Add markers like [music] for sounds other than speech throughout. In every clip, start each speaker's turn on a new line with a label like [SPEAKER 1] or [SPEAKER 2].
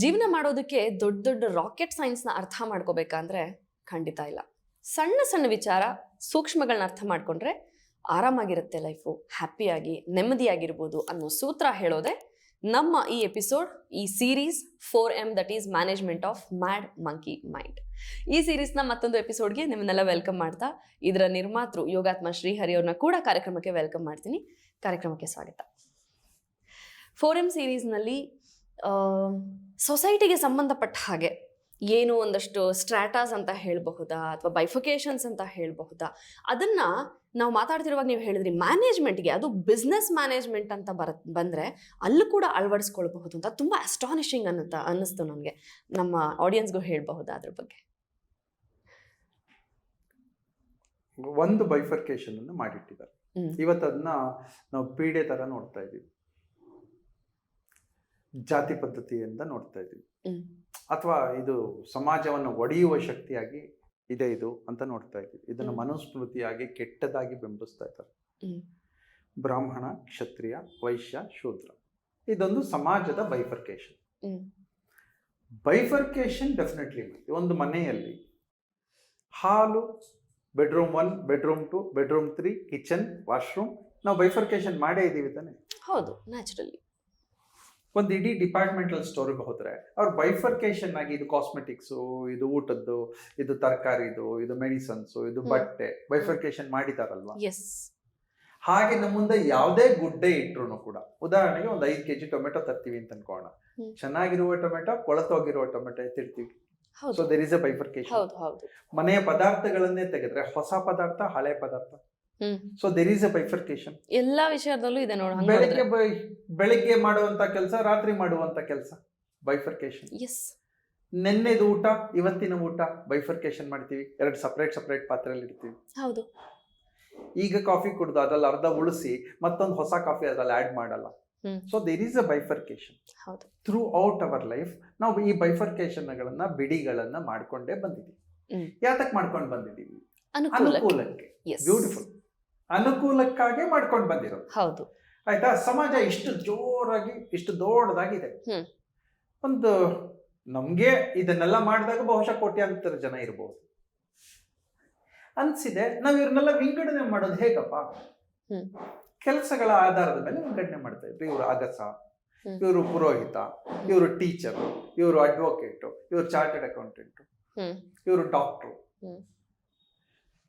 [SPEAKER 1] ಜೀವನ ಮಾಡೋದಕ್ಕೆ ದೊಡ್ಡ ದೊಡ್ಡ ರಾಕೆಟ್ ಸೈನ್ಸ್ನ ಅರ್ಥ ಮಾಡ್ಕೋಬೇಕಂದ್ರೆ ಖಂಡಿತ ಇಲ್ಲ. ಸಣ್ಣ ಸಣ್ಣ ವಿಚಾರ ಸೂಕ್ಷ್ಮಗಳನ್ನ ಅರ್ಥ ಮಾಡ್ಕೊಂಡ್ರೆ ಆರಾಮಾಗಿರುತ್ತೆ ಲೈಫು ಹ್ಯಾಪಿಯಾಗಿ ನೆಮ್ಮದಿಯಾಗಿರ್ಬೋದು ಅನ್ನೋ ಸೂತ್ರ ಹೇಳೋದೆ ನಮ್ಮ ಈ ಎಪಿಸೋಡ್ ಈ series four M that is management of mad monkey mind ಈ ಸೀರೀಸ್ನ ಮತ್ತೊಂದು ಎಪಿಸೋಡ್ಗೆ ನಿಮ್ಮನ್ನೆಲ್ಲ ವೆಲ್ಕಮ್ ಮಾಡ್ತಾ, ಇದರ ನಿರ್ಮಾತೃ ಯೋಗಾತ್ಮ ಶ್ರೀಹರಿ ಅವ್ರನ್ನ ಕೂಡ ಕಾರ್ಯಕ್ರಮಕ್ಕೆ ವೆಲ್ಕಮ್ ಮಾಡ್ತೀನಿ. ಕಾರ್ಯಕ್ರಮಕ್ಕೆ ಸ್ವಾಗತ. ಫೋರ್ ಎಂ ಸೀರೀಸ್ನಲ್ಲಿ ಸೊಸೈಟಿಗೆ ಸಂಬಂಧಪಟ್ಟ ಹಾಗೆ ಏನು ಒಂದಷ್ಟು ಸ್ಟ್ರಾಟಾಸ್ ಅಂತ ಹೇಳಬಹುದಾ ಅಥವಾ ಬೈಫಿಕೇಶನ್ಸ್ ಅಂತ ಹೇಳಬಹುದಾ? ಅದನ್ನ ನಾವು ಮಾತಾಡ್ತಿರುವಾಗ ನೀವು ಹೇಳಿದ್ರಿ ಮ್ಯಾನೇಜ್ಮೆಂಟ್ಗೆ ಅದು ಬಿಸ್ನೆಸ್ ಮ್ಯಾನೇಜ್ಮೆಂಟ್ ಅಂತ ಬರ ಬಂದರೆ ಅಲ್ಲೂ ಕೂಡ ಅಳವಡಿಸ್ಕೊಳ್ಬಹುದು ಅಂತ ತುಂಬ ಅಸ್ಟಾನಿಷಿಂಗ್ ಅನ್ನುತ್ತ ಅನ್ನಿಸ್ತು ನನಗೆ. ನಮ್ಮ ಆಡಿಯನ್ಸ್ಗೂ ಹೇಳಬಹುದಾ ಅದ್ರ ಬಗ್ಗೆ?
[SPEAKER 2] ಒಂದು ಬೈಫರ್ಕೇಶನ್ ಅನ್ನು ಮಾಡಿಟ್ಟಿದ್ದಾರೆ.
[SPEAKER 1] ಇವತ್ತದನ್ನ
[SPEAKER 2] ಇವತ್ತು ಅದನ್ನ ನಾವು ಪೀಡೆ ತರ ನೋಡ್ತಾ ಇದೀವಿ ಜಾತಿ ಪದ್ಧತಿಯಿಂದ ನೋಡ್ತಾ
[SPEAKER 1] ಇದ್ದೀವಿ.
[SPEAKER 2] ಅಥವಾ ಇದು ಸಮಾಜವನ್ನು ಒಡೆಯುವ ಶಕ್ತಿಯಾಗಿ ಇದೆ ಇದು ಅಂತ ನೋಡ್ತಾ ಇದ್ದೀವಿ. ಇದನ್ನ. ಮನುಸ್ಮೃತಿಯಾಗಿ ಕೆಟ್ಟದಾಗಿ ಬಿಂಬಿಸ್ತಾ ಇದ್ದಾರೆ. ಬ್ರಾಹ್ಮಣ ಕ್ಷತ್ರಿಯ ವೈಶ್ಯ ಶೂದ್ರ. ಇದೊಂದು ಸಮಾಜದ ಬೈಫರ್ಕೇಶನ್. ಬೈಫರ್ಕೇಶನ್ ಡೆಫಿನೆಟ್ಲಿ ಒಂದು ಮನೆಯಲ್ಲಿ ಹಾಲು bedroom one bedroom two bedroom three kitchen washroom ನಾವು ಬೈಫರ್ಕೇಶನ್ ಮಾಡೇ ಇದ್ದೀವಿ ತಾನೆ?
[SPEAKER 1] ಹೌದು ನ್ಯಾಚುರಲಿ
[SPEAKER 2] ಒಂದು ಇಡೀ ಡಿಪಾರ್ಟ್ಮೆಂಟಲ್ ಸ್ಟೋರ್ಗೆ ಹೋದ್ರೆ ಅವ್ರು ಬೈಫರ್ಕೇಶನ್ ಆಗಿ ಇದು ಕಾಸ್ಮೆಟಿಕ್ಸು ಇದು ಊಟದ್ದು ಇದು ತರಕಾರಿದು ಇದು ಮೆಡಿಸನ್ಸು ಇದು ಬಟ್ಟೆ ಬೈಫರ್ಕೇಶನ್ ಮಾಡಿದಾರಲ್ವಾ?
[SPEAKER 1] ಎಸ್
[SPEAKER 2] ಹಾಗೆ ನಮ್ಮ ಮುಂದೆ ಯಾವುದೇ ಗುಡ್ಡೆ ಇಟ್ರು ಕೂಡ ಉದಾಹರಣೆಗೆ ಒಂದು ಐದು ಕೆಜಿ ಟೊಮೆಟೊ ತರ್ತೀವಿ ಅಂತ ಅನ್ಕೋಣ. ಚೆನ್ನಾಗಿರುವ ಟೊಮೆಟೊ ಕೊಳತೋಗಿರುವ tomato ಎತ್ತಿರ್ತೀವಿ so there is a bifurcation ಮನೆಯ ಪದಾರ್ಥಗಳನ್ನೇ ತೆಗೆದ್ರೆ ಹೊಸ ಪದಾರ್ಥ ಹಳೆ ಪದಾರ್ಥ. So there is a bifurcation
[SPEAKER 1] ಎಲ್ಲ ವಿಷಯದಲ್ಲೂ ಇದೆ ನೋಡ
[SPEAKER 2] ಬೆಳಿಗ್ಗೆ ಬೆಳಿಗ್ಗೆ ಮಾಡುವಂತ ಕೆಲಸ ರಾತ್ರಿ ಮಾಡುವಂತ ಕೆಲಸ ಬೈಫರ್ಕೇಶನ್
[SPEAKER 1] ಎಸ್
[SPEAKER 2] ನೆನ್ನೆದು ಊಟ ಇವತ್ತಿನ ಊಟ ಬೈಫರ್ಕೇಶನ್ ಮಾಡ್ತೀವಿ. ಎರಡು ಸಪರೇಟ್ ಸಪರೇಟ್ ಪಾತ್ರೆಯಲ್ಲಿ ಇಡ್ತೀವಿ.
[SPEAKER 1] ಹೌದು.
[SPEAKER 2] ಈಗ ಕಾಫಿ ಕುಡ್ದು ಅದ್ರಲ್ಲಿ ಅರ್ಧ ಉಳಿಸಿ ಮತ್ತೊಂದು ಹೊಸ ಕಾಫಿ ಅದ್ರಲ್ಲಿ ಆಡ್ ಮಾಡಲ್ಲ. So there is a bifurcation throughout our life ನಾವು ಈ ಬೈಫರ್ಕೇಶನ್ಗಳನ್ನ ಬಿಡಿಗಳನ್ನ ಮಾಡ್ಕೊಂಡೇ ಬಂದಿದ್ದೀವಿ. ಯಾತಕ್ ಮಾಡ್ಕೊಂಡು ಬಂದಿದ್ದೀವಿ?
[SPEAKER 1] ಅನುಕೂಲ
[SPEAKER 2] ಅನುಕೂಲಕ್ಕೆ. ಬ್ಯೂಟಿಫುಲ್ ಅನುಕೂಲಕ್ಕಾಗಿ ಮಾಡ್ಕೊಂಡು ಬಂದಿರೋದು.
[SPEAKER 1] ಹೌದು.
[SPEAKER 2] ಆಯ್ತಾ? ಸಮಾಜ ಇಷ್ಟು ಜೋರಾಗಿ ಇಷ್ಟು ದೊಡ್ಡದಾಗಿದೆ. ಒಂದು ನಮ್ಗೆ ಇದನ್ನೆಲ್ಲ ಮಾಡಿದಾಗ ಬಹುಶಃ ಕೋಟ್ಯಾಂತರ ಜನ ಇರಬಹುದು ಅನ್ಸಿದೆ ನಾವ್ ಇವ್ರನ್ನೆಲ್ಲ ವಿಂಗಡಣೆ ಮಾಡೋದು ಹೇಗಪ್ಪ. ಕೆಲಸಗಳ ಆಧಾರದ ಮೇಲೆ ವಿಂಗಡಣೆ ಮಾಡ್ತಾ ಇದ್ರು. ಇವರು ಅಗಸ. ಇವರು ಪುರೋಹಿತ ಇವರು ಟೀಚರ್ ಇವರು ಅಡ್ವೊಕೇಟ್ ಇವರು ಚಾರ್ಟೆಡ್ ಅಕೌಂಟೆಂಟ್ ಇವರು ಡಾಕ್ಟ್ರು.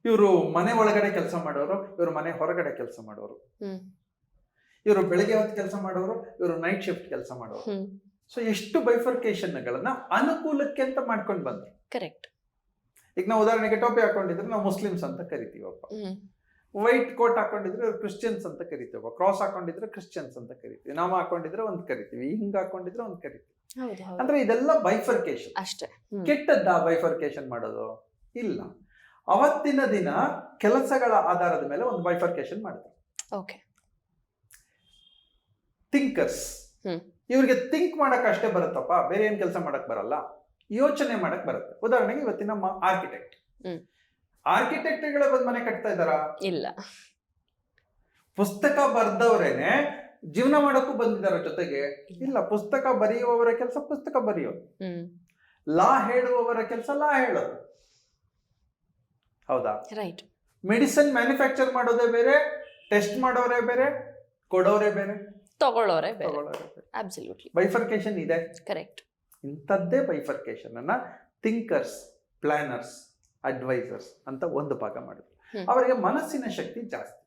[SPEAKER 2] ಇವರು ಮನೆ ಒಳಗಡೆ ಕೆಲಸ ಮಾಡೋರು ಇವರು ಮನೆ ಹೊರಗಡೆ ಕೆಲಸ ಮಾಡೋರು. ಇವರು ಬೆಳಗ್ಗೆ ಹೊತ್ತು ಕೆಲಸ ಮಾಡೋರು ಇವರು ನೈಟ್ ಶಿಫ್ಟ್ ಕೆಲಸ ಮಾಡೋರು. ಸೊ ಎಷ್ಟು ಬೈಫರ್ಕೇಶನ್ಗಳನ್ನ ಅನುಕೂಲಕ್ಕೆ ಅಂತ ಮಾಡ್ಕೊಂಡು ಬಂದ್ರು.
[SPEAKER 1] ಕರೆಕ್ಟ್
[SPEAKER 2] ಈಗ ನಾವು ಉದಾಹರಣೆಗೆ ಟೋಪಿ ಹಾಕೊಂಡಿದ್ರೆ ನಾವು ಮುಸ್ಲಿಮ್ಸ್ ಅಂತ ಕರಿತೀವಪ್ಪ ವೈಟ್ ಕೋಟ್ ಹಾಕೊಂಡಿದ್ರೆ ಇವ್ರು ಕ್ರಿಶ್ಚಿಯನ್ಸ್ ಅಂತ ಕರಿತೀವಪ್ಪ ಕ್ರಾಸ್ ಹಾಕೊಂಡಿದ್ರೆ ಕ್ರಿಶ್ಚಿಯನ್ಸ್ ಅಂತ ಕರಿತೀವಿ. ನಾಮ ಹಾಕೊಂಡಿದ್ರೆ ಒಂದ್ ಕರಿತೀವಿ. ಹಿಂಗ್ ಹಾಕೊಂಡಿದ್ರೆ ಒಂದ್ ಕರಿತೀವಿ. ಅಂದ್ರೆ ಇದೆಲ್ಲ ಬೈಫರ್ಕೇಶನ್
[SPEAKER 1] ಅಷ್ಟೇ.
[SPEAKER 2] ಕೆಟ್ಟದ್ದ ಬೈಫರ್ಕೇಶನ್ ಮಾಡೋದು? ಇಲ್ಲ. ಅವತ್ತಿನ ದಿನ ಕೆಲಸಗಳ ಆಧಾರದ ಮೇಲೆ ಒಂದು ಬೈಫರ್ಕೇಶನ್ ಮಾಡ್ತಾರೆ.
[SPEAKER 1] ಓಕೆ
[SPEAKER 2] ಥಿಂಕರ್ಸ್ ಇವರಿಗೆ ಥಿಂಕ್ ಮಾಡಕ್ ಅಷ್ಟೇ ಬರುತ್ತಪ್ಪ ಬೇರೆ ಏನ್ ಕೆಲಸ ಮಾಡಕ್ ಬರಲ್ಲ. ಯೋಚನೆ ಮಾಡಕ್ ಬರುತ್ತೆ. ಉದಾಹರಣೆಗೆ ಇವತ್ತಿನ ಆರ್ಕಿಟೆಕ್ಟ್ ಆರ್ಕಿಟೆಕ್ಟ್ಗಳ ಬಂದ್ ಮನೆ ಕಟ್ತಾ ಇದಾರ
[SPEAKER 1] ಇಲ್ಲ.
[SPEAKER 2] ಪುಸ್ತಕ ಬರ್ದವ್ರೇನೆ ಜೀವನ ಮಾಡಕ್ಕೂ ಬಂದಿದಾರ ಜೊತೆಗೆ. ಇಲ್ಲ ಪುಸ್ತಕ ಬರೆಯುವವರ ಕೆಲಸ ಪುಸ್ತಕ ಬರೆಯೋದು.
[SPEAKER 1] ಹ್ಮ್.
[SPEAKER 2] ಲಾ ಹೇಳುವವರ ಕೆಲಸ ಲಾ ಹೇಳೋದು. ಹೌದಾ?
[SPEAKER 1] ರೈಟ್
[SPEAKER 2] ಮೆಡಿಸಿನ್ ಮ್ಯಾನುಫ್ಯಾಕ್ಚರ್ ಮಾಡೋದೇ ಬೇರೆ ಟೆಸ್ಟ್ ಮಾಡೋರೇ ಬೇರೆ ಕೊಡೋರೇ ಬೇರೆ?
[SPEAKER 1] ತಗೊಳ್ಳೋರೆ ಬೇರೆ.
[SPEAKER 2] ತಗೊಳ್ಳೋರೇ ಬೇರೆ.
[SPEAKER 1] ಅಬ್ಸಲ್ಯೂಟ್ಲಿ
[SPEAKER 2] ಬೈಫರ್ಕೇಶನ್ ಇದೆ.
[SPEAKER 1] ಕರೆಕ್ಟ್
[SPEAKER 2] ಇಂಥದ್ದೇ ಬೈಫರ್ಕೇಶನ್ ಅನ್ನ ಥಿಂಕರ್ಸ್ ಪ್ಲಾನರ್ಸ್ ಅಡ್ವೈಸರ್ಸ್ ಅಂತ ಒಂದು ಭಾಗ ಮಾಡಿದ್ರು. ಅವರಿಗೆ ಮನಸ್ಸಿನ ಶಕ್ತಿ ಜಾಸ್ತಿ.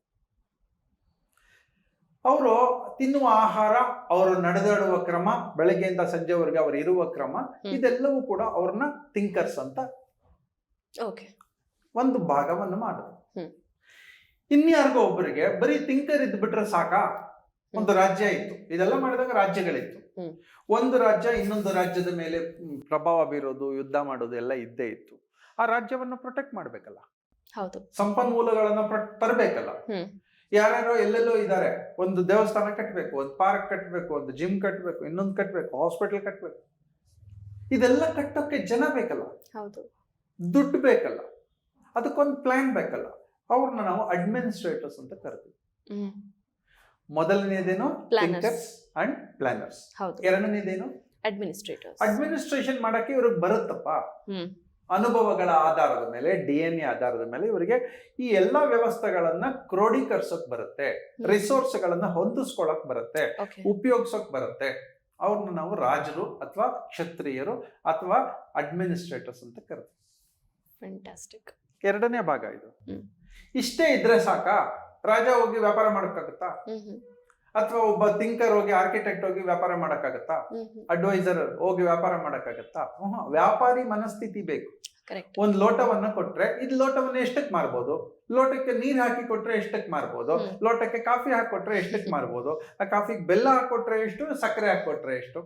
[SPEAKER 2] ಅವರು ತಿನ್ನುವ ಆಹಾರ ಅವರು ನಡೆದಾಡುವ ಕ್ರಮ ಬೆಳಗ್ಗೆಯಿಂದ ಸಂಜೆವರೆಗೆ ಅವರು ಇರುವ ಕ್ರಮ ಇದೆಲ್ಲವೂ ಕೂಡ ಅವ್ರನ್ನ ಥಿಂಕರ್ಸ್ ಅಂತ
[SPEAKER 1] ಓಕೆ
[SPEAKER 2] ಒಂದು ಭಾಗವನ್ನು
[SPEAKER 1] ಮಾಡುದು.
[SPEAKER 2] ಇನ್ಯಾರಿಗೋ ಒಬ್ಬರಿಗೆ ಬರೀ ತಿಂಕರ್ ಇದ್ದು ಬಿಟ್ರೆ ಸಾಕಾ? ಒಂದು ರಾಜ್ಯ ಇತ್ತು. ಇದೆಲ್ಲ ಮಾಡಿದಾಗ ರಾಜ್ಯಗಳಿತ್ತು. ಒಂದು ರಾಜ್ಯ ಇನ್ನೊಂದು ರಾಜ್ಯದ ಮೇಲೆ ಪ್ರಭಾವ ಬೀರೋದು ಯುದ್ಧ ಮಾಡೋದು ಎಲ್ಲ ಇದ್ದೇ ಇತ್ತು. ಆ ರಾಜ್ಯವನ್ನು ಪ್ರೊಟೆಕ್ಟ್ ಮಾಡ್ಬೇಕಲ್ಲ.
[SPEAKER 1] ಹೌದು.
[SPEAKER 2] ಸಂಪನ್ಮೂಲಗಳನ್ನ ತರಬೇಕಲ್ಲ. ಯಾರ್ಯಾರೋ ಎಲ್ಲೆಲ್ಲೋ ಇದ್ದಾರೆ ಒಂದು ದೇವಸ್ಥಾನ ಕಟ್ಟಬೇಕು ಒಂದು ಪಾರ್ಕ್ ಕಟ್ಟಬೇಕು ಒಂದು ಜಿಮ್ ಕಟ್ಟಬೇಕು ಇನ್ನೊಂದು ಕಟ್ಟಬೇಕು ಹಾಸ್ಪಿಟಲ್ ಕಟ್ಟಬೇಕು ಇದೆಲ್ಲ ಕಟ್ಟೋಕೆ ಜನ ಬೇಕಲ್ಲ.
[SPEAKER 1] ಹೌದು.
[SPEAKER 2] ದುಡ್ಡು ಬೇಕಲ್ಲ. ಅದಕ್ಕೊಂದು ಪ್ಲಾನ್ ಬೇಕಲ್ಲ. ಅವ್ರನ್ನ ನಾವು ಅಡ್ಮಿನಿಸ್ಟ್ರೇಟರ್ಸ್ ಅಂತ ಕರಿತೀವಿ. ಮೊದಲನೇದೇನು. ಥಿಂಕರ್ಸ್ ಅಂಡ್ ಪ್ಲಾನರ್ಸ್ ಎರಡನೇದೇನು?
[SPEAKER 1] ಅಡ್ಮಿನಿಸ್ಟ್ರೇಟರ್ಸ್
[SPEAKER 2] ಅಡ್ಮಿನಿಸ್ಟ್ರೇಷನ್ ಮಾಡಕ್ಕೆ ಇವ್ರಿಗೆ ಬರುತ್ತಪ್ಪ. ಅನುಭವಗಳ ಆಧಾರದ ಮೇಲೆ ಡಿ ಎನ್ ಎ ಆಧಾರದ ಮೇಲೆ ಇವರಿಗೆ ಈ ಎಲ್ಲಾ ವ್ಯವಸ್ಥೆಗಳನ್ನ ಕ್ರೋಢೀಕರಿಸೋಕ್ ಬರುತ್ತೆ. ರಿಸೋರ್ಸ್ಗಳನ್ನ ಹೊಂದಿಸ್ಕೊಳಕ್ ಬರುತ್ತೆ. ಉಪಯೋಗಿಸಕ್ ಬರುತ್ತೆ. ಅವ್ರನ್ನ ನಾವು ರಾಜರು ಅಥವಾ ಕ್ಷತ್ರಿಯರು ಅಥವಾ ಅಡ್ಮಿನಿಸ್ಟ್ರೇಟರ್ಸ್ ಅಂತ ಕರಿತೀವಿ. ಎರಡನೇ ಭಾಗ ಇದು. ಇಷ್ಟೇ ಇದ್ರೆ ಸಾಕ? ರಾಜ ಹೋಗಿ ವ್ಯಾಪಾರ ಮಾಡಕ್ಕಾಗತ್ತಾ? ಅಥವಾ ಒಬ್ಬ ಥಿಂಕರ್ ಹೋಗಿ ಆರ್ಕಿಟೆಕ್ಟ್ ಹೋಗಿ ವ್ಯಾಪಾರ ಮಾಡಕ್ಕಾಗತ್ತಾ? ಅಡ್ವೈಸರ್ ಹೋಗಿ ವ್ಯಾಪಾರ ಮಾಡಕ್ಕಾಗತ್ತಾ? ವ್ಯಾಪಾರಿ ಮನಸ್ಥಿತಿ ಬೇಕು. ಒಂದ್ ಲೋಟವನ್ನ ಕೊಟ್ರೆ ಇದು ಲೋಟವನ್ನ ಎಷ್ಟಕ್ ಮಾರ್ಬೋದು? ಲೋಟಕ್ಕೆ ನೀರ್ ಹಾಕಿ ಕೊಟ್ರೆ ಎಷ್ಟಕ್ ಮಾರ್ಬೋದು? ಲೋಟಕ್ಕೆ ಕಾಫಿ ಹಾಕೊಟ್ರೆ ಎಷ್ಟಕ್ ಮಾರ್ಬೋದು? ಆ ಕಾಫಿಗೆ ಬೆಲ್ಲ ಹಾಕೊಟ್ರೆ ಎಷ್ಟು ಸಕ್ಕರೆ ಹಾಕೊಟ್ರೆ ಎಷ್ಟು?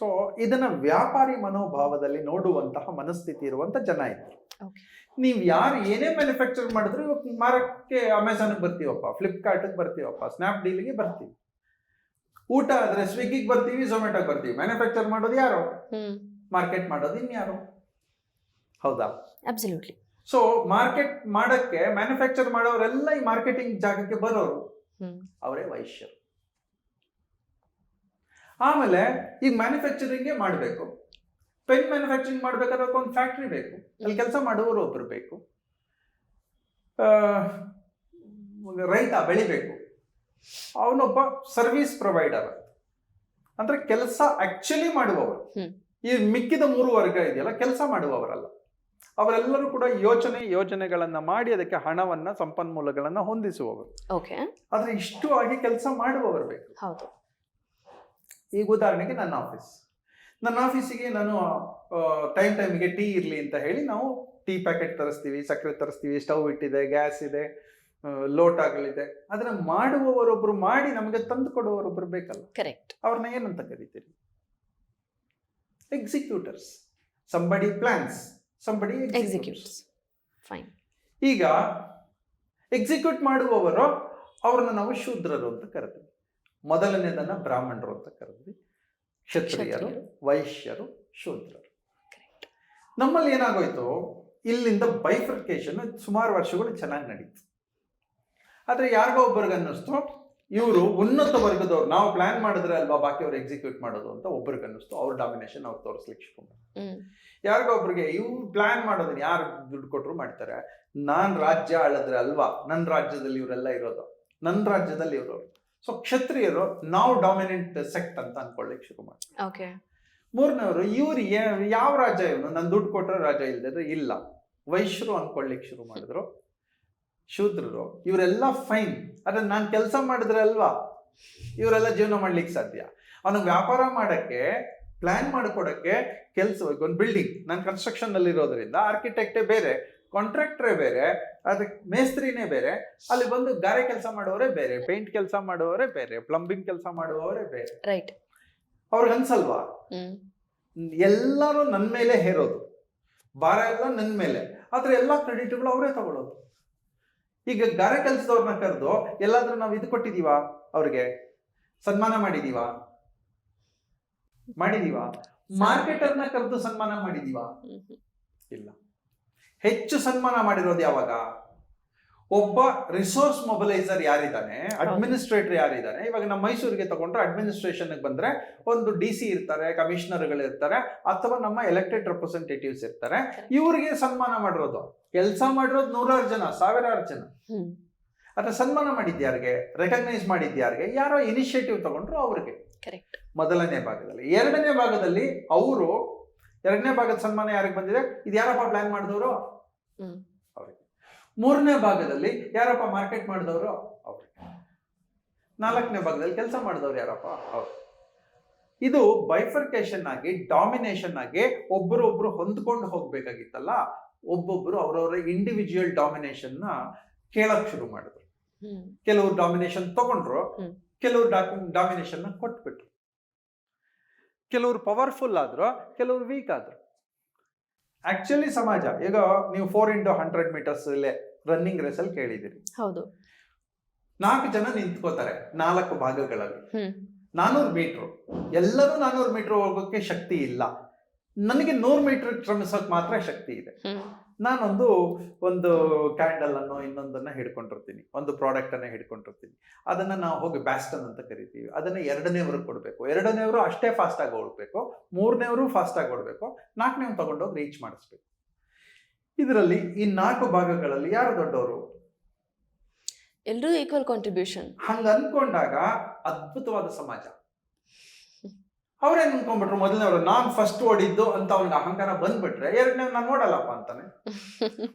[SPEAKER 2] ಸೊ ಇದನ್ನ ವ್ಯಾಪಾರಿ ಮನೋಭಾವದಲ್ಲಿ ನೋಡುವಂತಹ ಮನಸ್ಥಿತಿ ಇರುವಂತ ಜನ ಇದ್ದಾರೆ
[SPEAKER 1] Okay.
[SPEAKER 2] ನೀವ್ ಯಾರು ಏನೇ ಮ್ಯಾನುಫ್ಯಾಕ್ಚರ್ ಮಾಡಿದ್ರು ಇವಾಗ ಮಾರಕ್ಕೆ ಅಮೆಝಾನ್ ಬರ್ತೀವಪ್ಪ ಫ್ಲಿಪ್ಕಾರ್ಟ್ ಬರ್ತೀವಪ್ಪ ಸ್ನ್ಯಾಪ್ ಡೀಲ್ಗೆ ಬರ್ತೀವಿ. ಊಟ ಆದ್ರೆ ಸ್ವಿಗ್ಗಿಗೆ ಬರ್ತೀವಿ ಝೊಮ್ಯಾಟೋಗೆ ಬರ್ತೀವಿ. ಮ್ಯಾನುಫ್ಯಾಕ್ಚರ್ ಮಾಡೋದು ಯಾರು? ಮಾರ್ಕೆಟ್ ಮಾಡೋದು ಇನ್ಯಾರು? ಹೌದಾ?
[SPEAKER 1] ಅಬ್ಸಲ್ಯೂಟ್ಲಿ
[SPEAKER 2] ಸೊ ಮಾರ್ಕೆಟ್ ಮಾಡಕ್ಕೆ ಮ್ಯಾನುಫ್ಯಾಕ್ಚರ್ ಮಾಡೋರೆಲ್ಲ ಈ ಮಾರ್ಕೆಟಿಂಗ್ ಜಾಗಕ್ಕೆ ಬರೋರು ಅವರೇ ವೈಶ್ಯರು. ಆಮೇಲೆ ಈಗ ಮ್ಯಾನುಫ್ಯಾಕ್ಚರಿಂಗೇ ಮಾಡಬೇಕು. ಪೆನ್ ಮ್ಯಾನುಫ್ಯಾಕ್ಚರಿಂಗ್ ಮಾಡ್ಬೇಕಾದ್ರೆ ಒಂದು ಫ್ಯಾಕ್ಟ್ರಿ ಬೇಕು. ಅಲ್ಲಿ ಕೆಲಸ ಮಾಡುವವರು ಒಬ್ಬರು ಬೇಕು. ರೈತ ಬೆಳಿಬೇಕು ಅವನೊಬ್ಬ ಸರ್ವಿಸ್ ಪ್ರೊವೈಡರ್ ಅಂದ್ರೆ ಕೆಲಸ ಆಕ್ಚುಲಿ ಮಾಡುವವರು ಈ ಮಿಕ್ಕಿದ ಮೂರು ವರ್ಗ ಇದೆಯಲ್ಲ ಕೆಲಸ ಮಾಡುವವರಲ್ಲ. ಅವರೆಲ್ಲರೂ ಕೂಡ ಯೋಚನೆ ಯೋಜನೆಗಳನ್ನ ಮಾಡಿ ಅದಕ್ಕೆ ಹಣವನ್ನ ಸಂಪನ್ಮೂಲಗಳನ್ನ ಹೊಂದಿಸುವವರು. ಆದ್ರೆ ಇಷ್ಟು ಆಗಿ ಕೆಲಸ ಮಾಡುವವರು ಬೇಕು. ಈಗ ಉದಾಹರಣೆಗೆ ನನ್ನ ಆಫೀಸ್ ನನ್ನ ಆಫೀಸಿಗೆ ನಾನು ಟೈಮ್ ಟೈಮಿಗೆ ಟೀ ಇರಲಿ ಅಂತ ಹೇಳಿ ನಾವು ಟೀ ಪ್ಯಾಕೆಟ್ ತರಿಸ್ತೀವಿ ಸಕ್ಕರೆ ತರಿಸ್ತೀವಿ ಸ್ಟವ್ ಇಟ್ಟಿದೆ ಗ್ಯಾಸ್ ಇದೆ ಲೋಟಗಳಿದೆ ಅದನ್ನ ಮಾಡುವವರೊಬ್ರು ಮಾಡಿ ನಮಗೆ ತಂದು ಕೊಡುವವರೊಬ್ರು ಬೇಕಲ್ಲ.
[SPEAKER 1] ಕರೆಕ್ಟ್
[SPEAKER 2] ಅವ್ರನ್ನ ಏನಂತ ಕರಿತೀರಿ? Executors somebody plans somebody
[SPEAKER 1] executors fine
[SPEAKER 2] ಈಗ ಎಕ್ಸಿಕ್ಯೂಟ್ ಮಾಡುವವರು ಅವ್ರನ್ನ ನಾವು ಶೂದ್ರರು ಅಂತ ಕರಿತೀವಿ. ಮೊದಲನೇದನ್ನ ಬ್ರಾಹ್ಮಣರು ಅಂತ ಕರೆದ್ವಿ ಕ್ಷತ್ರಿಯರು. ವೈಶ್ಯರು ಶೂದ್ರರು. ನಮ್ಮಲ್ಲಿ ಏನಾಗೋಯ್ತು? ಇಲ್ಲಿಂದ ಬೈಫರ್ಕೇಶನ್ ಸುಮಾರು ವರ್ಷಗಳು ಚೆನ್ನಾಗಿ ನಡೀತು. ಆದ್ರೆ ಯಾರಿಗೋ ಒಬ್ಬರಿಗೆ ಅನ್ನಿಸ್ತು ಇವರು ಉನ್ನತ ವರ್ಗದವ್ರು ನಾವು ಪ್ಲಾನ್ ಮಾಡಿದ್ರೆ ಅಲ್ವಾ ಬಾಕಿಯವ್ರು ಎಕ್ಸಿಕ್ಯೂಟ್ ಮಾಡೋದು ಅಂತ ಒಬ್ರಿಗೆ ಅನ್ನಿಸ್ತು. ಅವ್ರ ಡಾಮಿನೇಷನ್ ಅವ್ರು ತೋರಿಸ್ಲಿಕ್ಕೆ ಶುರು ಯಾರಿಗೋ ಒಬ್ರಿಗೆ ಇವ್ರು ಪ್ಲಾನ್ ಮಾಡೋದನ್ನ ಯಾರು ದುಡ್ಡು ಕೊಟ್ಟರು ಮಾಡ್ತಾರೆ? ನಾನ್ ರಾಜ್ಯ ಆಳಿದ್ರೆ ಅಲ್ವಾ? ನನ್ನ ರಾಜ್ಯದಲ್ಲಿ ಇವರೆಲ್ಲ ಇರೋದು. ನನ್ನ ರಾಜ್ಯದಲ್ಲಿ ಇರೋರು. ಸೊ ಕ್ಷತ್ರಿಯರು ನಾವು ಡಾಮಿನೆಂಟ್ ಸೆಕ್ಟ್ ಅಂತ ಅನ್ಕೊಳ್ಳಿಕ್ ಶುರು ಮಾಡಿ
[SPEAKER 1] ಓಕೆ
[SPEAKER 2] ಮೂರನೇವರು ಇವ್ರು ಯಾವ ರಾಜ ಇವನು? ನಾನು ದುಡ್ಡು ಕೊಟ್ಟರೆ ರಾಜ ಇಲ್ದಿದ್ರೆ ಇಲ್ಲ. ವೈಶ್ಯರು ಅನ್ಕೊಳ್ಳಿಕ್ ಶುರು ಮಾಡಿದ್ರು. ಶೂದ್ರರು ಇವರೆಲ್ಲ ಫೈನ್ ಅದ್ರ ನಾನು ಕೆಲಸ ಮಾಡಿದ್ರೆ ಅಲ್ವಾ? ಇವರೆಲ್ಲ ಜೀವನ ಮಾಡ್ಲಿಕ್ಕೆ ಸಾಧ್ಯ. ಅವನಿಗೆ ವ್ಯಾಪಾರ ಮಾಡಕ್ಕೆ ಪ್ಲಾನ್ ಮಾಡಿಕೊಡಕ್ಕೆ ಕೆಲಸ ಒಂದು ಬಿಲ್ಡಿಂಗ್ ನಾನು ಕನ್ಸ್ಟ್ರಕ್ಷನ್ ಅಲ್ಲಿ ಇರೋದ್ರಿಂದ ಆರ್ಕಿಟೆಕ್ಟೇ ಬೇರೆ. ಕಾಂಟ್ರಾಕ್ಟ್ರೇ ಬೇರೆ ಅದಕ್ಕೆ ಮೇಸ್ತ್ರಿನೇ ಬೇರೆ ಅಲ್ಲಿ ಬಂದು ಗಾರೆ ಕೆಲಸ ಮಾಡುವವರೇ ಬೇರೆ ಪೇಂಟ್ ಕೆಲಸ ಮಾಡುವವರೇ ಬೇರೆ ಪ್ಲಂಬಿಂಗ್ ಕೆಲಸ ಮಾಡುವವರೇ ಬೇರೆ.
[SPEAKER 1] ರೈಟ್
[SPEAKER 2] ಅವ್ರಿಗೆ ಅನ್ಸಲ್ವಾ? ಎಲ್ಲರೂ ನನ್ನ ಮೇಲೆ ಹೇರೋದು. ಭಾರ ಎಲ್ಲ ನನ್ನ ಮೇಲೆ. ಆದ್ರೆ ಎಲ್ಲ ಕ್ರೆಡಿಟ್ಗಳು ಅವರೇ ತಗೊಳ್ಳೋದು ಈಗ ಗಾರೆ ಕೆಲಸದವ್ರನ್ನ ಕರೆದು ಎಲ್ಲಾದ್ರೂ ನಾವು ಇದು ಕೊಟ್ಟಿದೀವಾ ಅವ್ರಿಗೆ? ಸನ್ಮಾನ ಮಾಡಿದೀವಾ? ಮಾಡಿದೀವಾ? ಮಾರ್ಕೆಟರ್ನ ಕರೆದು ಸನ್ಮಾನ ಮಾಡಿದೀವಾ. ಇಲ್ಲ. ಹೆಚ್ಚು ಸನ್ಮಾನ ಮಾಡಿರೋದು ಯಾವಾಗ? ಒಬ್ಬ ರಿಸೋರ್ಸ್ ಮೊಬಿಲೈಸರ್ ಯಾರಿದ್ದಾನೆ ಅಡ್ಮಿನಿಸ್ಟ್ರೇಟರ್ ಯಾರಿದ್ದಾನೆ ಇವಾಗ ನಮ್ಮ ಮೈಸೂರಿಗೆ ತಗೊಂಡ್ರೆ ಅಡ್ಮಿನಿಸ್ಟ್ರೇಷನ್ ಬಂದ್ರೆ ಒಂದು ಡಿ ಸಿ ಇರ್ತಾರೆ ಕಮಿಷನರ್ಗಳು ಇರ್ತಾರೆ ಅಥವಾ ನಮ್ಮ ಎಲೆಕ್ಟೆಡ್ ರೆಪ್ರೆಸೆಂಟೇಟಿವ್ಸ್ ಇರ್ತಾರೆ. ಇವರಿಗೆ ಸನ್ಮಾನ ಮಾಡಿರೋದು. ಕೆಲಸ ಮಾಡಿರೋದು ನೂರಾರು ಜನ ಸಾವಿರಾರು ಜನ. ಅಥವಾ ಸನ್ಮಾನ ಮಾಡಿದ್ಯಾರಿಗೆ ರೆಕಗ್ನೈಸ್ ಮಾಡಿದ್ಯಾರಿಗೆ ಯಾರೋ ಇನಿಷಿಯೇಟಿವ್ ತಗೊಂಡ್ರು ಅವ್ರಿಗೆ. ಮೊದಲನೇ ಭಾಗದಲ್ಲಿ. ಎರಡನೇ ಭಾಗದಲ್ಲಿ ಅವರು ಎರಡನೇ ಭಾಗದ ಸನ್ಮಾನ ಯಾರಿಗೆ ಬಂದಿದೆ? ಇದು ಯಾರಪ್ಪ ಪ್ಲಾನ್ ಮಾಡಿದವರು? ಓಕೆ ಮೂರನೇ ಭಾಗದಲ್ಲಿ ಯಾರಪ್ಪ ಮಾರ್ಕೆಟ್ ಮಾಡಿದವರು? ಓಕೆ ನಾಲ್ಕನೇ ಭಾಗದಲ್ಲಿ ಕೆಲಸ ಮಾಡಿದವರು ಯಾರಪ್ಪ? ಅವ್ರು. ಇದು ಬೈಫರ್ಕೇಶನ್ ಆಗಿ ಡಾಮಿನೇಷನ್ ಆಗಿ ಒಬ್ಬರು ಒಬ್ರು ಹೊಂದ್ಕೊಂಡು ಹೋಗ್ಬೇಕಾಗಿತ್ತಲ್ಲ ಒಬ್ಬೊಬ್ರು ಅವರವರ ಇಂಡಿವಿಜುವಲ್ ಡಾಮಿನೇಷನ್ನ ಕೇಳಕ್ ಶುರು ಮಾಡಿದ್ರು. ಕೆಲವರು ಡಾಮಿನೇಷನ್ ತಗೊಂಡ್ರು. ಕೆಲವರು ಡಾಮಿನೇಷನ್ ಕೊಟ್ಬಿಟ್ರು. ಕೆಲವರು ಪವರ್ಫುಲ್ ಆದ್ರು ಕೆಲವರು ವೀಕ್ ಆದ್ರು. ಆಕ್ಚುಲಿ ಸಮಾಜ ಈಗ ನೀವು ಫೋರ್ ಇಂಟು ಹಂಡ್ರೆಡ್ ಮೀಟರ್ಸ್ ಇಲ್ಲೇ ರನ್ನಿಂಗ್ ರೇಸ್ ಅಲ್ಲಿ ಕೇಳಿದಿರಿ
[SPEAKER 1] ಹೌದು.
[SPEAKER 2] ನಾಲ್ಕು ಜನ ನಿಂತ್ಕೋತಾರೆ ನಾಲ್ಕು ಭಾಗಗಳಲ್ಲಿ.
[SPEAKER 1] ಹ್ಮ್.
[SPEAKER 2] ಮೀಟರ್ ಎಲ್ಲರೂ ನಾನೂರು ಮೀಟರ್ ಹೋಗೋಕೆ ಶಕ್ತಿ ಇಲ್ಲ. ನನಗೆ ನೂರು ಮೀಟರ್ ಶ್ರಮಿಸೋಕೆ ಮಾತ್ರ ಶಕ್ತಿ ಇದೆ. ನಾನೊಂದು ಒಂದು ಕ್ಯಾಂಡಲ್ ಅನ್ನು ಇನ್ನೊಂದನ್ನ ಹಿಡ್ಕೊಂಡಿರ್ತೀನಿ. ಒಂದು ಪ್ರಾಡಕ್ಟ್ ಅನ್ನ ಹಿಡ್ಕೊಂಡಿರ್ತೀನಿ. ಅದನ್ನ ನಾವು ಹೋಗಿ ಬ್ಯಾಸ್ಟನ್ ಅಂತ ಕರಿತೀವಿ. ಅದನ್ನ ಎರಡನೇವ್ರಿಗೆ ಕೊಡಬೇಕು. ಎರಡನೇವರು ಅಷ್ಟೇ ಫಾಸ್ಟ್ ಆಗಿ ಓಡಬೇಕು. ಮೂರನೇವರು ಫಾಸ್ಟ್ ಆಗಿ ಓಡಬೇಕು. ನಾಲ್ಕನೇವ್ ತಗೊಂಡೋಗಿ ರೀಚ್ ಮಾಡಿಸ್ಬೇಕು. ಇದರಲ್ಲಿ ಈ ನಾಲ್ಕು ಭಾಗಗಳಲ್ಲಿ ಯಾರು ದೊಡ್ಡವರು?
[SPEAKER 1] ಎಲ್ಲರೂ ಈಕ್ವಲ್ ಕಾಂಟ್ರಿಬ್ಯೂಷನ್
[SPEAKER 2] ಹಂಗೆ ಅನ್ಕೊಂಡಾಗ ಅದ್ಭುತವಾದ ಸಮಾಜ. ಅವ್ರೇನ್ ಅನ್ಕೊಂಡ್ಬಿಟ್ರು ಮೊದಲನೇವ್ರು ನಾನ್ ಫಸ್ಟ್ ಓಡಿದ್ದು ಅಂತ ಅವ್ನಿಗೆ ಅಹಂಕಾರ ಬಂದ್ಬಿಟ್ರೆ ಎರಡನೇ ನಾನು ನೋಡಲ್ಲಪ್ಪ ಅಂತಾನೆ.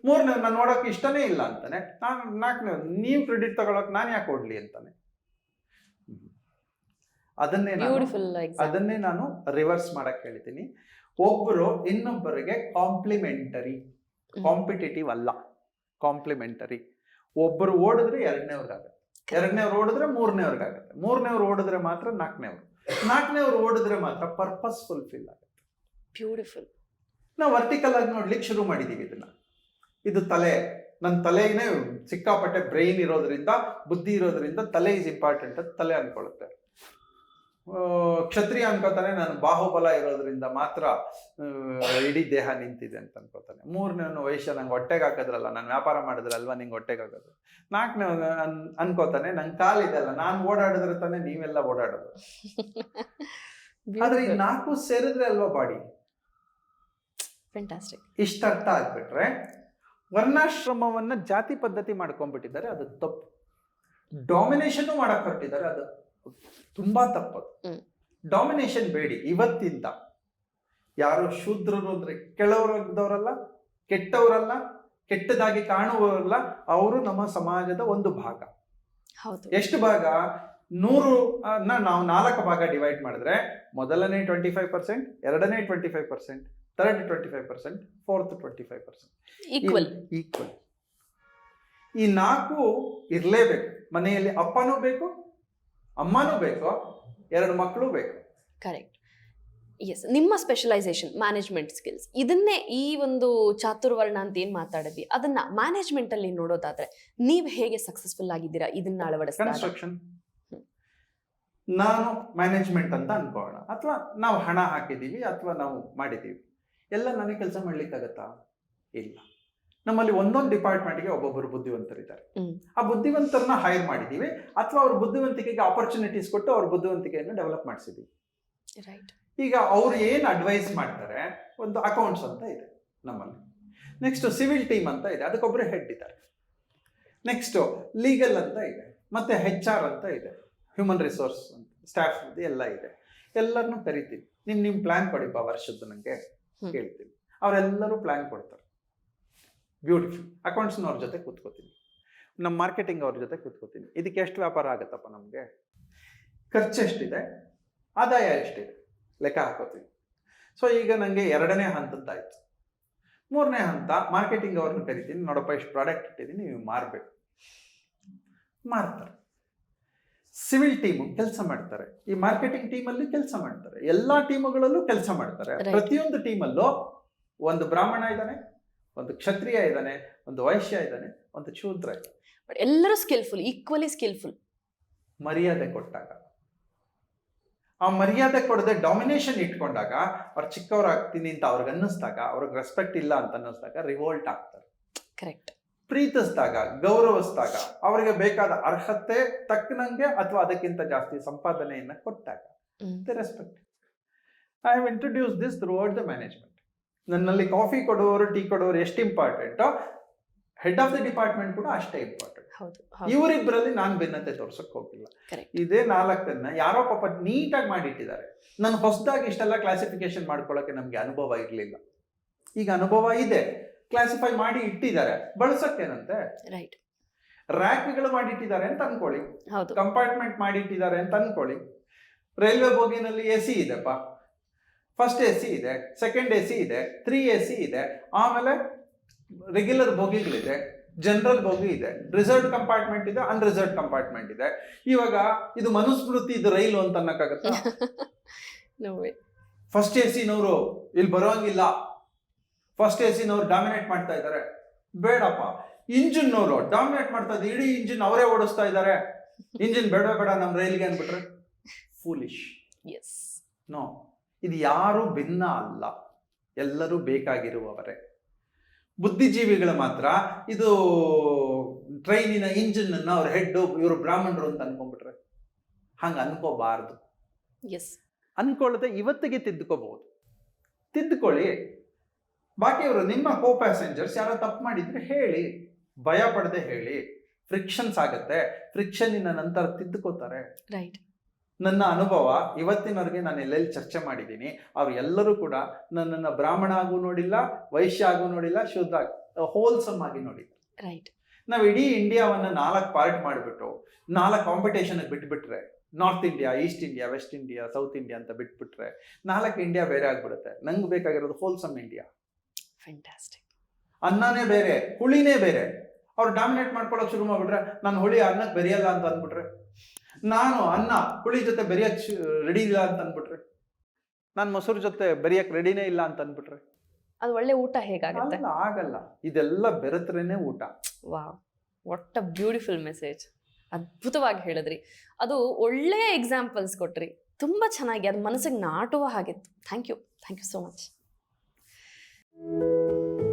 [SPEAKER 2] ಮೂರನೇ ನಾನು ನೋಡೋಕೆ ಇಷ್ಟನೇ ಇಲ್ಲ ಅಂತಾನೆ. ನಾನು ನಾಲ್ಕನೇ ನೀವು ಕ್ರೆಡಿಟ್ ತಗೊಳಕ್ ನಾನು ಯಾಕೆ ಓಡ್ಲಿ ಅಂತಾನೆ. ಅದನ್ನೇ ನಾನು ಅದನ್ನೇ ನಾನು ರಿವರ್ಸ್ ಮಾಡಕ್ ಹೇಳ್ತೀನಿ. ಒಬ್ಬರು ಇನ್ನೊಬ್ಬರಿಗೆ ಕಾಂಪ್ಲಿಮೆಂಟರಿ ಕಾಂಪಿಟೇಟಿವ್ ಅಲ್ಲ. ಕಾಂಪ್ಲಿಮೆಂಟರಿ ಒಬ್ಬರು ಓಡಿದ್ರೆ ಎರಡನೇವ್ರಿಗಾಗತ್ತೆ. ಎರಡನೇವ್ರು ಓಡಿದ್ರೆ ಮೂರನೇವ್ರಿಗಾಗತ್ತೆ. ಮೂರನೇವ್ರು ಓಡಿದ್ರೆ ಮಾತ್ರ ನಾಲ್ಕನೇವ್ರು. ನಾಲ್ಕನೇವ್ರು ಓಡಿದ್ರೆ ಮಾತ್ರ ಪರ್ಪಸ್ ಫುಲ್ಫಿಲ್ ಆಗುತ್ತೆ.
[SPEAKER 1] ಬ್ಯೂಟಿಫುಲ್
[SPEAKER 2] ನಾವು ವರ್ಟಿಕಲ್ ಆಗಿ ನೋಡ್ಲಿಕ್ಕೆ ಶುರು ಮಾಡಿದ್ದೀವಿ ಇದನ್ನ. ಇದು ತಲೆ ನನ್ನ ತಲೆನೇ ಸಿಕ್ಕಾಪಟ್ಟೆ ಬ್ರೈನ್ ಇರೋದ್ರಿಂದ ಬುದ್ಧಿ ಇರೋದ್ರಿಂದ ತಲೆ ಇಸ್ ಇಂಪಾರ್ಟೆಂಟ್ ಅಂತ ತಲೆ ಅನ್ಕೊಳ್ಳುತ್ತೆ. ಕ್ಷತ್ರಿಯ ಅನ್ಕೋತಾನೆ ನಾನು ಬಾಹುಬಲ ಇರೋದ್ರಿಂದ ಮಾತ್ರ ಇಡೀ ದೇಹ ನಿಂತಿದೆ ಅಂತ ಅನ್ಕೋತಾನೆ. ಮೂರನೇ ವಯಸ್ಸ ನಂಗೆ ಹೊಟ್ಟೆಗೆ ಹಾಕಿದ್ರಲ್ಲ ನಾನು ವ್ಯಾಪಾರ ಮಾಡಿದ್ರಲ್ವಾ ನಿಂಗೆ ಹೊಟ್ಟೆಗೆ ಹಾಕೋದು? ನಾಲ್ಕನೇ ಅನ್ ಅನ್ಕೋತಾನೆ ನಂಗೆ ಕಾಲಿದೆಲ್ಲ ನಾನು ಓಡಾಡಿದ್ರೆ ತಾನೇ ನೀವೆಲ್ಲ ಓಡಾಡೋದು? [laughs] ಆದ್ರೆ ಈ ನಾಲ್ಕು ಸೇರಿದ್ರೆ ಅಲ್ವಾ ಬಾಡಿ? ಇಷ್ಟ ಅರ್ಥ ಆಗ್ಬಿಟ್ರೆ ವರ್ಣಾಶ್ರಮವನ್ನ ಜಾತಿ ಪದ್ಧತಿ ಮಾಡ್ಕೊಂಡ್ಬಿಟ್ಟಿದ್ದಾರೆ ಅದು ತಪ್ಪು. ಡಾಮಿನೇಷನ್ ಮಾಡಕ್ ಹೊರಟಿದ್ದಾರೆ ಅದು ತುಂಬಾ ತಪ್ಪದು ಡಾಮಿನೇಷನ್ ಬೇಡಿ ಇವತ್ತಿಂದ. ಯಾರು ಶೂದ್ರರು ಅಂದ್ರೆ ಕೆಳವರ್ಗದವರಲ್ಲ ಕೆಟ್ಟವರಲ್ಲ ಕೆಟ್ಟದಾಗಿ ಕಾಣುವವರಲ್ಲ ಅವರು ನಮ್ಮ ಸಮಾಜದ ಒಂದು ಭಾಗ. ಎಷ್ಟು ಭಾಗ? ನೂರು ನಾವು ನಾಲ್ಕು ಭಾಗ ಡಿವೈಡ್ ಮಾಡಿದ್ರೆ ಮೊದಲನೇ ಟ್ವೆಂಟಿ ಫೈವ್ ಪರ್ಸೆಂಟ್ ಎರಡನೇ twenty five percent third twenty five percent fourth twenty five percent
[SPEAKER 1] equal
[SPEAKER 2] equal ಈ ನಾಲ್ಕು ಇರಲೇಬೇಕು. ಮನೆಯಲ್ಲಿ ಅಪ್ಪನೂ ಬೇಕು ಅಮ್ಮನೂ ಬೇಕು? ಎರಡು ಮಕ್ಕಳು ಬೇಕು.
[SPEAKER 1] ಕರೆಕ್ಟ್ ಎಸ್ ನಿಮ್ಮ ಸ್ಪೆಷಲೈಸೇಷನ್ ಮ್ಯಾನೇಜ್ಮೆಂಟ್ ಸ್ಕಿಲ್ಸ್ ಇದನ್ನೇ ಈ ಒಂದು ಚಾತುರ್ವರ್ಣ ಅಂತ ಏನು ಮಾತಾಡಿದ್ವಿ? ಅದನ್ನ ಮ್ಯಾನೇಜ್ಮೆಂಟ್ ಅಲ್ಲಿ ನೋಡೋದಾದ್ರೆ ನೀವು ಹೇಗೆ ಸಕ್ಸಸ್ಫುಲ್ ಆಗಿದ್ದೀರಾ? ಇದನ್ನ ಅಳವಡಿಸಿದಾಗ.
[SPEAKER 2] ಕನ್ಸ್ಟ್ರಕ್ಷನ್ ನಾನು ಮ್ಯಾನೇಜ್ಮೆಂಟ್ ಅಂತ ಅನ್ಕೋಣ ಅಥವಾ ನಾವು ಹಣ ಹಾಕಿದ್ದೀವಿ ಅಥವಾ ನಾವು ಮಾಡಿದ್ದೀವಿ. ಎಲ್ಲ ನನಗೆ ಕೆಲಸ ಮಾಡ್ಲಿಕ್ಕಾಗತ್ತಾ? ಇಲ್ಲ. ನಮ್ಮಲ್ಲಿ ಒಂದೊಂದು ಡಿಪಾರ್ಟ್ಮೆಂಟ್ಗೆ ಒಬ್ಬೊಬ್ಬರು ಬುದ್ಧಿವಂತರಿದ್ದಾರೆ.
[SPEAKER 1] ಇದ್ದಾರೆ
[SPEAKER 2] ಆ ಬುದ್ಧಿವಂತರನ್ನ ಹೈರ್ ಮಾಡಿದ್ದೀವಿ ಅಥವಾ ಅವ್ರ ಬುದ್ಧಿವಂತಿಕೆಗೆ ಆಪರ್ಚುನಿಟೀಸ್ ಕೊಟ್ಟು ಅವ್ರ ಬುದ್ಧಿವಂತಿಕೆಯನ್ನು ಡೆವಲಪ್ ಮಾಡಿಸಿದ್ದೀವಿ ಈಗ ಅವ್ರು ಏನು ಅಡ್ವೈಸ್ ಮಾಡ್ತಾರೆ? ಒಂದು ಅಕೌಂಟ್ಸ್ ಅಂತ ಇದೆ ನಮ್ಮಲ್ಲಿ. ನೆಕ್ಸ್ಟ್ ಸಿವಿಲ್ ಟೀಮ್ ಅಂತ ಇದೆ. ಅದಕ್ಕೊಬ್ಬರು ಹೆಡ್ ಇದ್ದಾರೆ. ನೆಕ್ಸ್ಟ್ ಲೀಗಲ್ ಅಂತ ಇದೆ. ಮತ್ತೆ ಹೆಚ್ ಆರ್ ಅಂತ ಇದೆ. ಹ್ಯೂಮನ್ ರಿಸೋರ್ಸ್ ಅಂತ. ಸ್ಟಾಫ್ ಎಲ್ಲ ಇದೆ. ಎಲ್ಲರನ್ನೂ ಕರಿತೀವಿ. ನಿಮ್ ನಿಮ್ ಪ್ಲಾನ್ ಕೊಡಿಪ್ಪ ವರ್ಷದ ನಂಗೆ
[SPEAKER 1] ಕೇಳ್ತೀನಿ.
[SPEAKER 2] ಕೇಳ್ತೀವಿ ಅವರೆಲ್ಲರೂ ಪ್ಲಾನ್ ಕೊಡ್ತಾರೆ. ಬ್ಯೂಟಿಫುಲ್ ಅಕೌಂಟ್ಸ್ನವ್ರ ಜೊತೆ ಕೂತ್ಕೋತೀನಿ. ನಮ್ಮ ಮಾರ್ಕೆಟಿಂಗ್ ಅವ್ರ ಜೊತೆ ಕೂತ್ಕೋತೀನಿ. ಇದಕ್ಕೆ ಎಷ್ಟು ವ್ಯಾಪಾರ ಆಗುತ್ತಪ್ಪ ನಮಗೆ? ಖರ್ಚು ಎಷ್ಟಿದೆ? ಆದಾಯ ಎಷ್ಟಿದೆ? ಲೆಕ್ಕ ಹಾಕೋತೀನಿ. ಸೊ ಈಗ ನನಗೆ ಎರಡನೇ ಹಂತದ್ದಾಯ್ತು. ಮೂರನೇ ಹಂತ ಮಾರ್ಕೆಟಿಂಗ್ ಅವ್ರನ್ನ ಕರಿತೀನಿ. ನೋಡಪ್ಪ ಇಷ್ಟು ಪ್ರಾಡಕ್ಟ್ ಇಟ್ಟಿದ್ದೀನಿ ನೀವು ಮಾರಬೇಕು. ಮಾರ್ತಾರೆ. ಸಿವಿಲ್ ಟೀಮು ಕೆಲಸ ಮಾಡ್ತಾರೆ. ಈ ಮಾರ್ಕೆಟಿಂಗ್ ಟೀಮಲ್ಲಿ ಕೆಲಸ ಮಾಡ್ತಾರೆ. ಎಲ್ಲಾ ಟೀಮುಗಳಲ್ಲೂ ಕೆಲಸ ಮಾಡ್ತಾರೆ. ಪ್ರತಿಯೊಂದು ಟೀಮಲ್ಲೂ ಒಂದು ಬ್ರಾಹ್ಮಣ ಇದ್ದಾನೆ ಒಂದು ಕ್ಷತ್ರಿಯ ಇದ್ದಾನೆ ಒಂದು ವೈಶ್ಯ ಇದ್ದಾನೆ ಒಂದು ಶೂದ್ರ ಇದ್ದಾನೆ.
[SPEAKER 1] ಬಟ್ ಎಲ್ಲರೂ ಸ್ಕಿಲ್ಫುಲ್ ಈಕ್ವಲಿ ಸ್ಕಿಲ್ಫುಲ್
[SPEAKER 2] ಮರ್ಯಾದೆ ಕೊಟ್ಟಾಗ. ಆ ಮರ್ಯಾದೆ ಕೊಡದೆ ಡಾಮಿನೇಷನ್ ಇಟ್ಕೊಂಡಾಗ ಅವ್ರು ಚಿಕ್ಕವರಾಗ್ತೀನಿ ಅಂತ ಅವ್ರಿಗೆ ಅನ್ನಿಸ್ದಾಗ ಅವ್ರಿಗೆ ರೆಸ್ಪೆಕ್ಟ್ ಇಲ್ಲ ಅಂತ ಅನ್ನಿಸ್ದಾಗ ರಿವೋಲ್ಟ್ ಆಗ್ತಾರೆ.
[SPEAKER 1] ಕರೆಕ್ಟ್
[SPEAKER 2] ಪ್ರೀತಿಸಿದಾಗ ಗೌರವಿಸಿದಾಗ ಅವರಿಗೆ ಬೇಕಾದ ಅರ್ಹತೆ ತಕ್ಕನಂಗೆ ಅಥವಾ ಅದಕ್ಕಿಂತ ಜಾಸ್ತಿ ಸಂಪಾದನೆಯನ್ನ ಕೊಟ್ಟಾಗ. Respect I have introduce this throughout the management ನನ್ನಲ್ಲಿ ಕಾಫಿ ಕೊಡೋರು ಟೀ ಕೊಡೋರು ಎಷ್ಟು important head of the department ಕೂಡ ಅಷ್ಟೇ ಇಂಪಾರ್ಟೆಂಟ್ ಇವರಿಬ್ಬರಲ್ಲಿ ನಾನು ಭಿನ್ನತೆ ತೋರ್ಸಕ್ ಹೋಗಿಲ್ಲ. ಇದೇ ನಾಲ್ಕನ್ನ ಯಾರೋ ಪಾಪ ನೀಟಾಗಿ ಮಾಡಿಟ್ಟಿದ್ದಾರೆ. ನಾನು ಹೊಸದಾಗಿ ಇಷ್ಟೆಲ್ಲ ಕ್ಲಾಸಿಫಿಕೇಶನ್ ಮಾಡ್ಕೊಳ್ಳೋಕೆ ನಮ್ಗೆ ಅನುಭವ ಇರಲಿಲ್ಲ. ಈಗ ಅನುಭವ ಇದೆ. ಕ್ಲಾಸಿಫೈ ಮಾಡಿ ಇಟ್ಟಿದ್ದಾರೆ. ಬಳಸಕ್ಕೇನಂತೆ?
[SPEAKER 1] ರೈಟ್
[SPEAKER 2] ರ್ಯಾಕ್ಗಳು ಮಾಡಿಟ್ಟಿದ್ದಾರೆ ಅಂತ ಅನ್ಕೊಳ್ಳಿ. ಕಂಪಾರ್ಟ್ಮೆಂಟ್ ಮಾಡಿಟ್ಟಿದ್ದಾರೆ ಅಂತ ಅನ್ಕೊಳ್ಳಿ. ರೈಲ್ವೆ ಬೋಗಿನಲ್ಲಿ ಎ ಸಿ ಇದೆಪ್ಪ ಫಸ್ಟ್ ಎ ಸಿ ಇದೆ ಸೆಕೆಂಡ್ ಎ ಸಿ ಇದೆ ತ್ರೀ ಎ ಸಿ ಇದೆ ಆಮೇಲೆ ರೆಗ್ಯುಲರ್ ಬೋಗಿಗಳಿದೆ ಜನರಲ್ ಬೋಗಿ ಇದೆ ರಿಸರ್ವ್ ಕಂಪಾರ್ಟ್ಮೆಂಟ್ ಇದೆ ಅನ್ರಿಸರ್ವ್ ಕಂಪಾರ್ಟ್ಮೆಂಟ್ ಇದೆ. ಇವಾಗ ಇದು ಮನುಸ್ಮೃತಿ ಇದು ರೈಲು ಅಂತ ಅನ್ನಕ್ಕಾಗತ್ತಾ? ಫಸ್ಟ್ ಎ ಸಿನವರು ಇಲ್ಲಿ ಬರೋಂಗಿಲ್ಲ. ಫಸ್ಟ್ ಎ ಸಿನವರು ಡಾಮಿನೇಟ್ ಮಾಡ್ತಾ ಇದ್ದಾರೆ ಬೇಡಪ್ಪ. ಇಂಜಿನ್ನವರು ಡಾಮಿನೇಟ್ ಮಾಡ್ತಾ ಇದ್ದಾರೆ ಇಡೀ ಇಂಜಿನ್ ಅವರೇ ಓಡಿಸ್ತಾ ಇದ್ದಾರೆ ಇಂಜಿನ್ [laughs] ಬೇಡ ಬೇಡ ನಮ್ಮ ರೈಲ್ಗೆ ಅಂದ್ಬಿಟ್ರೆ ಫೂಲಿಶ್. ನೋ ಇದು ಯಾರು ಭಿನ್ನ ಅಲ್ಲ. ಎಲ್ಲರೂ ಬೇಕಾಗಿರುವವರೇ. ಬುದ್ಧಿಜೀವಿಗಳು ಮಾತ್ರ ಇದು ಟ್ರೈನಿನ ಇಂಜಿನ್ ಅನ್ನ ಅವ್ರ ಹೆಡ್ ಇವರು ಬ್ರಾಹ್ಮಣರು ಅಂತ ಅನ್ಕೊಂಡ್ಬಿಟ್ರೆ. ಹಂಗೆ ಅನ್ಕೋಬಾರ್ದು.
[SPEAKER 1] ಎಸ್
[SPEAKER 2] ಅನ್ಕೊಳ್ಳದೆ ಇವತ್ತಿಗೆ ತಿದ್ದುಕೋಬಹುದು. ತಿದ್ದುಕೊಳ್ಳಿ. ಬಾಕಿಯವರು ನಿಮ್ಮ ಕೋ ಪ್ಯಾಸೆಂಜರ್ಸ್ ಯಾರೋ ತಪ್ಪು ಮಾಡಿದ್ರೆ ಹೇಳಿ. ಭಯ ಪಡದೆ ಹೇಳಿ. ಫ್ರಿಕ್ಷನ್ಸ್ ಆಗುತ್ತೆ. ಫ್ರಿಕ್ಷನ್ನಿನ ನಂತರ ತಿದ್ದುಕೋತಾರೆ.
[SPEAKER 1] ರೈಟ್
[SPEAKER 2] ನನ್ನ ಅನುಭವ ಇವತ್ತಿನವರೆಗೆ ನಾನು ಎಲ್ಲೆಲ್ಲಿ ಚರ್ಚೆ ಮಾಡಿದ್ದೀನಿ ಅವ್ರು ಎಲ್ಲರೂ ಕೂಡ ನನ್ನನ್ನು ಬ್ರಾಹ್ಮಣ ಆಗೂ ನೋಡಿಲ್ಲ ವೈಶ್ಯ ಆಗೂ ನೋಡಿಲ್ಲ ಶುದ್ಧ ಹೋಲ್ಸಮ್ ಆಗಿ ನೋಡಿ
[SPEAKER 1] ರೈಟ್
[SPEAKER 2] ನಾವು ಇಡೀ ಇಂಡಿಯಾವನ್ನ ನಾಲ್ಕು ಪಾರ್ಟ್ ಮಾಡಿಬಿಟ್ಟು ನಾಲ್ಕು ಕಾಂಪಿಟೇಷನ್ ಬಿಟ್ಬಿಟ್ರೆ north India east India west India south India ಅಂತ ಬಿಟ್ಬಿಟ್ರೆ ನಾಲ್ಕು ಇಂಡಿಯಾ ಬೇರೆ ಆಗ್ಬಿಡುತ್ತೆ. ನಂಗೆ ಬೇಕಾಗಿರೋದು ಹೋಲ್ಸಮ್ ಇಂಡಿಯಾ ಅನ್ನನೇ ಬೇರೆ ಹುಳಿನೇ ಬೇರೆ. ಅವ್ರು ಡಾಮಿನೇಟ್ ಮಾಡ್ಕೊಳಕ್ ಶುರು ಮಾಡ್ಬಿಟ್ರೆ ನಾನು ಹುಳಿ ಅನ್ನಕ್ಕೆ ಬೆರೆಯಲ್ಲ ಅಂತ ಅಂದ್ಬಿಟ್ರೆ ನಾನು ಅನ್ನ ಹುಳಿ ಜೊತೆ ಬೆರೆಯಕ್ ರೆಡಿ ಇಲ್ಲ ಅಂತ ಅಂದ್ಬಿಟ್ರೆ. ನಾನು ಮೊಸರು ಜೊತೆ ಬೆರೆಯಕ್ ರೆಡಿನೇ ಇಲ್ಲ ಅಂತ ಅಂದ್ಬಿಟ್ರೆ.
[SPEAKER 1] ಅದು ಒಳ್ಳೆ ಊಟ ಹೇಗಾಗುತ್ತೆ?
[SPEAKER 2] ಅಲ್ಲ ಆಗಲ್ಲ. ಇದೆಲ್ಲ ಬೆರೆತ್ರೇನೆ ಊಟ.
[SPEAKER 1] Wow. What a beautiful message ಅದ್ಭುತವಾಗಿ ಹೇಳಿದ್ರಿ. ಅದು ಒಳ್ಳೆಯ ಎಕ್ಸಾಂಪಲ್ಸ್ ಕೊಟ್ರಿ. ತುಂಬ ಚೆನ್ನಾಗಿ ಅದು ಮನಸ್ಸಿಗೆ ನಾಟುವ ಹಾಗಿತ್ತು thank you thank you so much